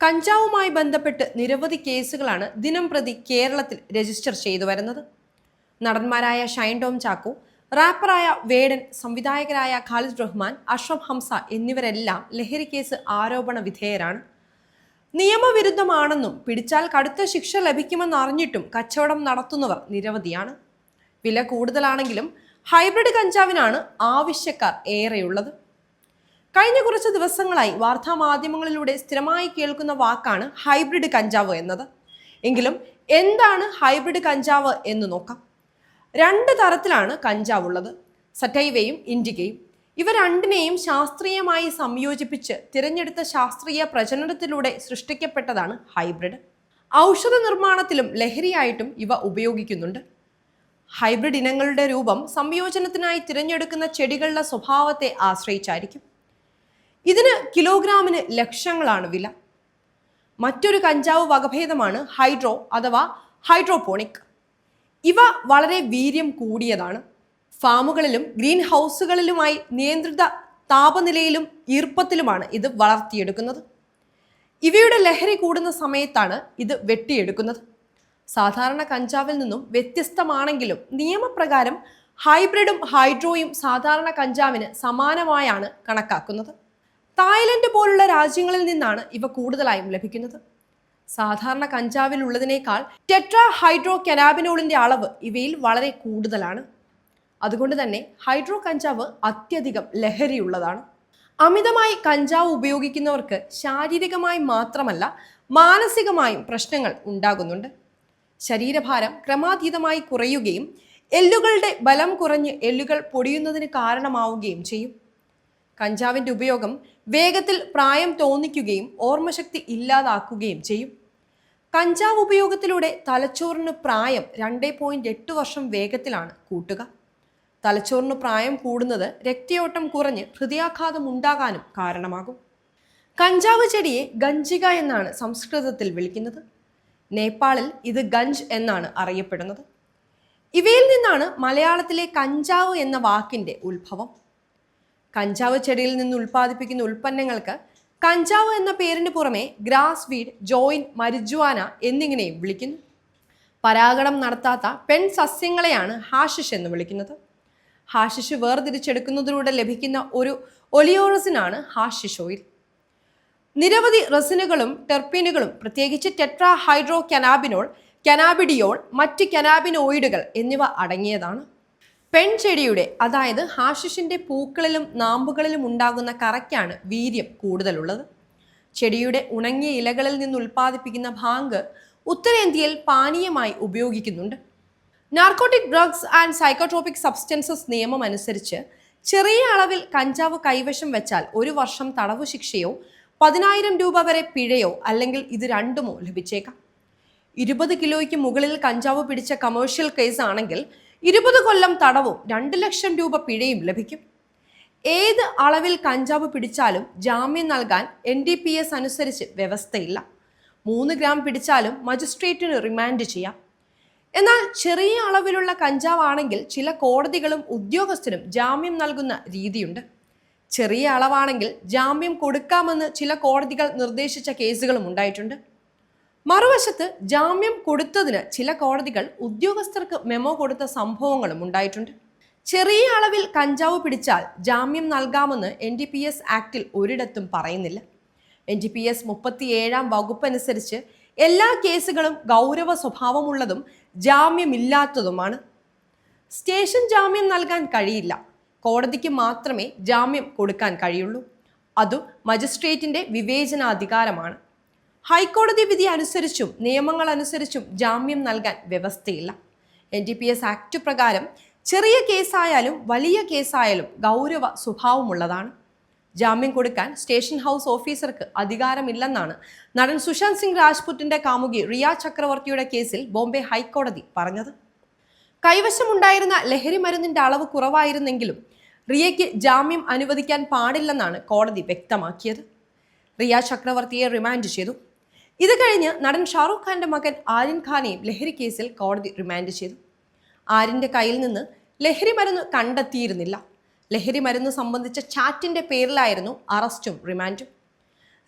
കഞ്ചാവുമായി ബന്ധപ്പെട്ട് നിരവധി കേസുകളാണ് ദിനം പ്രതി കേരളത്തിൽ രജിസ്റ്റർ ചെയ്തു വരുന്നത്. നടന്മാരായ ഷൈൻ ടോം ചാക്കോ റാപ്പറായ വേടൻ സംവിധായകരായ ഖാലിദ് റഹ്മാൻ അഷ്റഫ് ഹംസ എന്നിവരെല്ലാം ലഹരി കേസ് ആരോപണ വിധേയരാണ്. നിയമവിരുദ്ധമാണെന്നും പിടിച്ചാൽ കടുത്ത ശിക്ഷ ലഭിക്കുമെന്ന് അറിഞ്ഞിട്ടും കച്ചവടം നടത്തുന്നവർ നിരവധിയാണ്. വില കൂടുതലാണെങ്കിലും ഹൈബ്രിഡ് കഞ്ചാവിനാണ് ആവശ്യക്കാർ ഏറെയുള്ളത്. കുറച്ച് ദിവസങ്ങളായി വാർത്താ മാധ്യമങ്ങളിലൂടെ സ്ഥിരമായി കേൾക്കുന്ന വാക്കാണ് ഹൈബ്രിഡ് കഞ്ചാവ് എന്നത്. എങ്കിലും എന്താണ് ഹൈബ്രിഡ് കഞ്ചാവ് എന്ന് നോക്കാം. രണ്ട് തരത്തിലാണ് കഞ്ചാവ് ഉള്ളത്. സറ്റൈവയും ഇൻഡികയും ഇവ രണ്ടിനെയും ശാസ്ത്രീയമായി സംയോജിപ്പിച്ച് തിരഞ്ഞെടുത്ത ശാസ്ത്രീയ പ്രചരണത്തിലൂടെ സൃഷ്ടിക്കപ്പെട്ടതാണ് ഹൈബ്രിഡ്. ഔഷധ നിർമ്മാണത്തിലും ലഹരിയായിട്ടും ഇവ ഉപയോഗിക്കുന്നുണ്ട്. ഹൈബ്രിഡ് ഇനങ്ങളുടെ രൂപം സംയോജനത്തിനായി തിരഞ്ഞെടുക്കുന്ന ചെടികളുടെ സ്വഭാവത്തെ ആശ്രയിച്ചായിരിക്കും. ഇതിന് കിലോഗ്രാമിന് ലക്ഷങ്ങളാണ് വില. മറ്റൊരു കഞ്ചാവ് വകഭേദമാണ് ഹൈഡ്രോ അഥവാ ഹൈഡ്രോപോണിക്. ഇവ വളരെ വീര്യം കൂടിയതാണ്. ഫാമുകളിലും ഗ്രീൻ ഹൗസുകളിലുമായി നിയന്ത്രിത താപനിലയിലും ഈർപ്പത്തിലുമാണ് ഇത് വളർത്തിയെടുക്കുന്നത്. ഇവയുടെ ലഹരി കൂടുന്ന സമയത്താണ് ഇത് വെട്ടിയെടുക്കുന്നത്. സാധാരണ കഞ്ചാവിൽ നിന്നും വ്യത്യസ്തമാണെങ്കിലും നിയമപ്രകാരം ഹൈബ്രിഡും ഹൈഡ്രോയും സാധാരണ കഞ്ചാവിന് സമാനമായാണ് കണക്കാക്കുന്നത്. തായ്ലൻഡ് പോലുള്ള രാജ്യങ്ങളിൽ നിന്നാണ് ഇവ കൂടുതലായും ലഭിക്കുന്നത്. സാധാരണ കഞ്ചാവിൽ ഉള്ളതിനേക്കാൾ ടെട്രാ ഹൈഡ്രോ കനാബിനോളിന്റെ അളവ് ഇവയിൽ വളരെ കൂടുതലാണ്. അതുകൊണ്ട് തന്നെ ഹൈഡ്രോ കഞ്ചാവ് അത്യധികം ലഹരിയുള്ളതാണ്. അമിതമായി കഞ്ചാവ് ഉപയോഗിക്കുന്നവർക്ക് ശാരീരികമായി മാത്രമല്ല മാനസികമായും പ്രശ്നങ്ങൾ ഉണ്ടാകുന്നുണ്ട്. ശരീരഭാരം ക്രമാതീതമായി കുറയുകയും എല്ലുകളുടെ ബലം കുറഞ്ഞ് എല്ലുകൾ പൊടിയുന്നതിന് കാരണമാവുകയും ചെയ്യും. കഞ്ചാവിന്റെ ഉപയോഗം വേഗത്തിൽ പ്രായം തോന്നിക്കുകയും ഓർമ്മശക്തി ഇല്ലാതാക്കുകയും ചെയ്യും. കഞ്ചാവ് ഉപയോഗത്തിലൂടെ തലച്ചോറിന് പ്രായം രണ്ടേ പോയിന്റ് എട്ട് വർഷം വേഗത്തിലാണ് കൂട്ടുക. തലച്ചോറിന് പ്രായം കൂടുന്നത് രക്തയോട്ടം കുറഞ്ഞ് ഹൃദയാഘാതം ഉണ്ടാകാനും കാരണമാകും. കഞ്ചാവ് ചെടിയെ ഗഞ്ചിക എന്നാണ് സംസ്കൃതത്തിൽ വിളിക്കുന്നത്. നേപ്പാളിൽ ഇത് ഗഞ്ച് എന്നാണ് അറിയപ്പെടുന്നത്. ഇവയിൽ നിന്നാണ് മലയാളത്തിലെ കഞ്ചാവ് എന്ന വാക്കിന്റെ ഉത്ഭവം. കഞ്ചാവ് ചെടിയിൽ നിന്ന് ഉൽപ്പാദിപ്പിക്കുന്ന ഉൽപ്പന്നങ്ങൾക്ക് കഞ്ചാവ് എന്ന പേരിന് പുറമെ ഗ്രാസ് വീഡ് ജോയിൻ മരിജുവാന എന്നിങ്ങനെയും വിളിക്കുന്നു. പരാഗണം നടത്താത്ത പെൺ സസ്യങ്ങളെയാണ് ഹാഷിഷ് എന്ന് വിളിക്കുന്നത്. ഹാഷിഷ് വേർതിരിച്ചെടുക്കുന്നതിലൂടെ ലഭിക്കുന്ന ഒരു ഒലിയോറസിനാണ് ഹാഷിഷ് ഓയിൽ. നിരവധി റെസിനുകളും ടെർപ്പീനുകളും പ്രത്യേകിച്ച് ടെട്രാ ഹൈഡ്രോ കനാബിനോൾ കനാബിഡിയോൾ മറ്റ് കനാബിനോയിഡുകൾ എന്നിവ അടങ്ങിയതാണ്. പെൺചെടിയുടെ അതായത് ഹാഷിഷിന്റെ പൂക്കളിലും നാമ്പുകളിലും ഉണ്ടാകുന്ന കറയ്ക്കാണ് വീര്യം കൂടുതലുള്ളത്. ചെടിയുടെ ഉണങ്ങിയ ഇലകളിൽ നിന്ന് ഉൽപ്പാദിപ്പിക്കുന്ന ഭാങ്ക് ഉത്തരേന്ത്യയിൽ പാനീയമായി ഉപയോഗിക്കുന്നുണ്ട്. Narcotic drugs and psychotropic substances നിയമം അനുസരിച്ച് ചെറിയ അളവിൽ കഞ്ചാവ് കൈവശം വെച്ചാൽ ഒരു വർഷം തടവു ശിക്ഷയോ പതിനായിരം രൂപ വരെ പിഴയോ അല്ലെങ്കിൽ ഇത് രണ്ടുമോ ലഭിച്ചേക്കാം. ഇരുപത് കിലോയ്ക്ക് മുകളിൽ കഞ്ചാവ് പിടിച്ച കമേഴ്ഷ്യൽ കേസ് ആണെങ്കിൽ ഇരുപത് കൊല്ലം തടവും രണ്ട് ലക്ഷം രൂപ പിഴയും ലഭിക്കും. ഏത് അളവിൽ കഞ്ചാവ് പിടിച്ചാലും ജാമ്യം നൽകാൻ എൻ ഡി പി എസ് അനുസരിച്ച് വ്യവസ്ഥയില്ല. മൂന്ന് ഗ്രാം പിടിച്ചാലും മജിസ്ട്രേറ്റിന് റിമാൻഡ് ചെയ്യാം. എന്നാൽ ചെറിയ അളവിലുള്ള കഞ്ചാവാണെങ്കിൽ ചില കോടതികളും ഉദ്യോഗസ്ഥരും ജാമ്യം നൽകുന്ന രീതിയുണ്ട്. ചെറിയ അളവാണെങ്കിൽ ജാമ്യം കൊടുക്കാമെന്ന് ചില കോടതികൾ നിർദ്ദേശിച്ച കേസുകളും ഉണ്ടായിട്ടുണ്ട്. മറുവശത്ത് ജാമ്യം കൊടുത്തതിന് ചില കോടതികൾ ഉദ്യോഗസ്ഥർക്ക് മെമോ കൊടുത്ത സംഭവങ്ങളും ഉണ്ടായിട്ടുണ്ട്. ചെറിയ അളവിൽ കഞ്ചാവ് പിടിച്ചാൽ ജാമ്യം നൽകാമെന്ന് എൻ ഡി പി എസ് ആക്ടിൽ ഒരിടത്തും പറയുന്നില്ല. എൻ ഡി പി എസ് മുപ്പത്തിയേഴാം വകുപ്പ് അനുസരിച്ച് എല്ലാ കേസുകളും ഗൗരവ സ്വഭാവമുള്ളതും ജാമ്യമില്ലാത്തതുമാണ്. സ്റ്റേഷൻ ജാമ്യം നൽകാൻ കഴിയില്ല. കോടതിക്ക് മാത്രമേ ജാമ്യം കൊടുക്കാൻ കഴിയുള്ളൂ. അതും മജിസ്ട്രേറ്റിന്റെ വിവേചനാധികാരമാണ്. ഹൈക്കോടതി വിധി അനുസരിച്ചും നിയമങ്ങൾ അനുസരിച്ചും ജാമ്യം നൽകാൻ വ്യവസ്ഥയില്ല. N D P S act പ്രകാരം ചെറിയ കേസായാലും വലിയ കേസായാലും ഗൗരവ സ്വഭാവമുള്ളതാണ്. ജാമ്യം കൊടുക്കാൻ സ്റ്റേഷൻ ഹൗസ് ഓഫീസർക്ക് അധികാരമില്ലെന്നാണ് നടൻ സുശാന്ത് സിംഗ് രാജ്പുട്ടിന്റെ കാമുകി റിയ ചക്രവർത്തിയുടെ കേസിൽ ബോംബെ ഹൈക്കോടതി പറഞ്ഞത്. കൈവശമുണ്ടായിരുന്ന ലഹരി മരുന്നിന്റെ അളവ് കുറവായിരുന്നെങ്കിലും റിയയ്ക്ക് ജാമ്യം അനുവദിക്കാൻ പാടില്ലെന്നാണ് കോടതി വ്യക്തമാക്കിയത്. റിയ ചക്രവർത്തിയെ റിമാൻഡ് ചെയ്തു. ഇത് കഴിഞ്ഞ് നടൻ ഷാറൂഖ് ഖാന്റെ മകൻ ആര്യൻ ഖാനെയും ലഹരി കേസിൽ കോടതി റിമാൻഡ് ചെയ്തു. ആര്യന്റെ കയ്യിൽ നിന്ന് ലഹരി മരുന്ന് കണ്ടെത്തിയിരുന്നില്ല. ലഹരി മരുന്ന് സംബന്ധിച്ച ചാറ്റിന്റെ പേരിലായിരുന്നു അറസ്റ്റും റിമാൻഡും.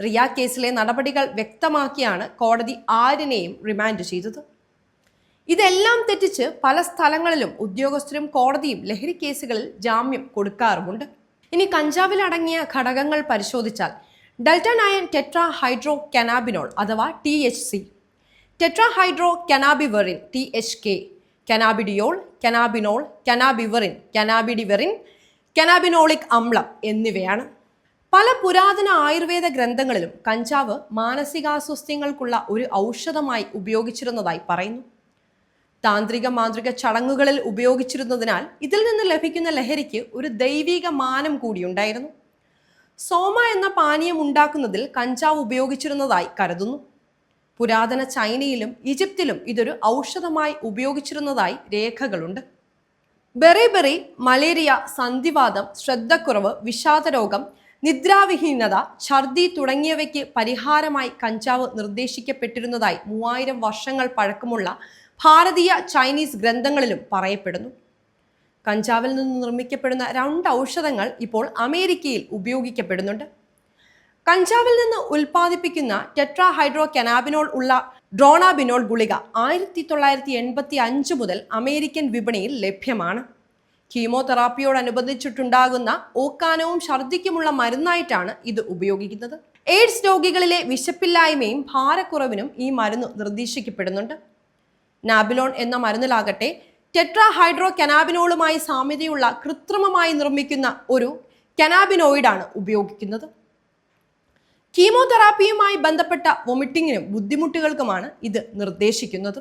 റിയ കേസിലെ നടപടികൾ വ്യക്തമാക്കിയാണ് കോടതി ആര്യനെയും റിമാൻഡ് ചെയ്തത്. ഇതെല്ലാം തെറ്റിച്ച് പല സ്ഥലങ്ങളിലും ഉദ്യോഗസ്ഥരും കോടതിയും ലഹരി കേസുകളിൽ ജാമ്യം കൊടുക്കാറുമുണ്ട്. ഇനി കഞ്ചാവിലടങ്ങിയ ഘടകങ്ങൾ പരിശോധിച്ചാൽ delta nine tetrahydrocannabinol അഥവാ T H C. Tetrahydrocannabivarin T H K. Cannabidiol cannabinol cannabivarin cannabidivarin cannabinolic അമ്ലം എന്നിവയാണ്. പല പുരാതന ആയുർവേദ ഗ്രന്ഥങ്ങളിലും കഞ്ചാവ് മാനസികാസ്വസ്ഥ്യങ്ങൾക്കുള്ള ഒരു ഔഷധമായി ഉപയോഗിച്ചിരുന്നതായി പറയുന്നു. താന്ത്രിക മാന്ത്രിക ചടങ്ങുകളിൽ ഉപയോഗിച്ചിരുന്നതിനാൽ ഇതിൽ നിന്ന് ലഭിക്കുന്ന ലഹരിക്ക് ഒരു ദൈവിക മാനം കൂടിയുണ്ടായിരുന്നു സോമ എന്ന പാനീയം ഉണ്ടാക്കുന്നതിൽ കഞ്ചാവ് ഉപയോഗിച്ചിരുന്നതായി കരുതുന്നു. പുരാതന ചൈനയിലും ഈജിപ്തിലും ഇതൊരു ഔഷധമായി ഉപയോഗിച്ചിരുന്നതായി രേഖകളുണ്ട്. ബെറി മലേറിയ സന്ധിവാദം ശ്രദ്ധക്കുറവ് വിഷാദരോഗം നിദ്രാവിഹീനത ഛർദി തുടങ്ങിയവയ്ക്ക് പരിഹാരമായി കഞ്ചാവ് നിർദ്ദേശിക്കപ്പെട്ടിരുന്നതായി മൂവായിരം വർഷങ്ങൾ പഴക്കമുള്ള ഭാരതീയ ചൈനീസ് ഗ്രന്ഥങ്ങളിലും പറയപ്പെടുന്നു. കഞ്ചാവിൽ നിന്ന് നിർമ്മിക്കപ്പെടുന്ന രണ്ട് ഔഷധങ്ങൾ ഇപ്പോൾ അമേരിക്കയിൽ ഉപയോഗിക്കപ്പെടുന്നുണ്ട്. കഞ്ചാവിൽ നിന്ന് ഉൽപ്പാദിപ്പിക്കുന്ന ടെട്രാ ഹൈഡ്രോ കനാബിനോൾ ഉള്ള ഡ്രോണാബിനോൾ ഗുളിക ആയിരത്തി തൊള്ളായിരത്തി എൺപത്തി അഞ്ച് മുതൽ അമേരിക്കൻ വിപണിയിൽ ലഭ്യമാണ്. കീമോതെറാപ്പിയോടനുബന്ധിച്ചിട്ടുണ്ടാകുന്ന ഓക്കാനവും ഛർദ്ദിക്കുമുള്ള മരുന്നായിട്ടാണ് ഇത് ഉപയോഗിക്കുന്നത്. എയ്ഡ്സ് രോഗികളിലെ വിശപ്പില്ലായ്മയും ഭാരക്കുറവിനും ഈ മരുന്ന് നിർദ്ദേശിക്കപ്പെടുന്നുണ്ട്. നാബിലോൺ എന്ന മരുന്നിലാകട്ടെ ടെട്രാ ഹൈഡ്രോ കനാബിനോളുമായി സാമ്യതയുള്ള കൃത്രിമമായി നിർമ്മിക്കുന്ന ഒരു കനാബിനോയിഡാണ് ഉപയോഗിക്കുന്നത്. കീമോതെറാപ്പിയുമായി ബന്ധപ്പെട്ട വൊമിറ്റിങ്ങിനും ബുദ്ധിമുട്ടുകൾക്കുമാണ് ഇത് നിർദ്ദേശിക്കുന്നത്.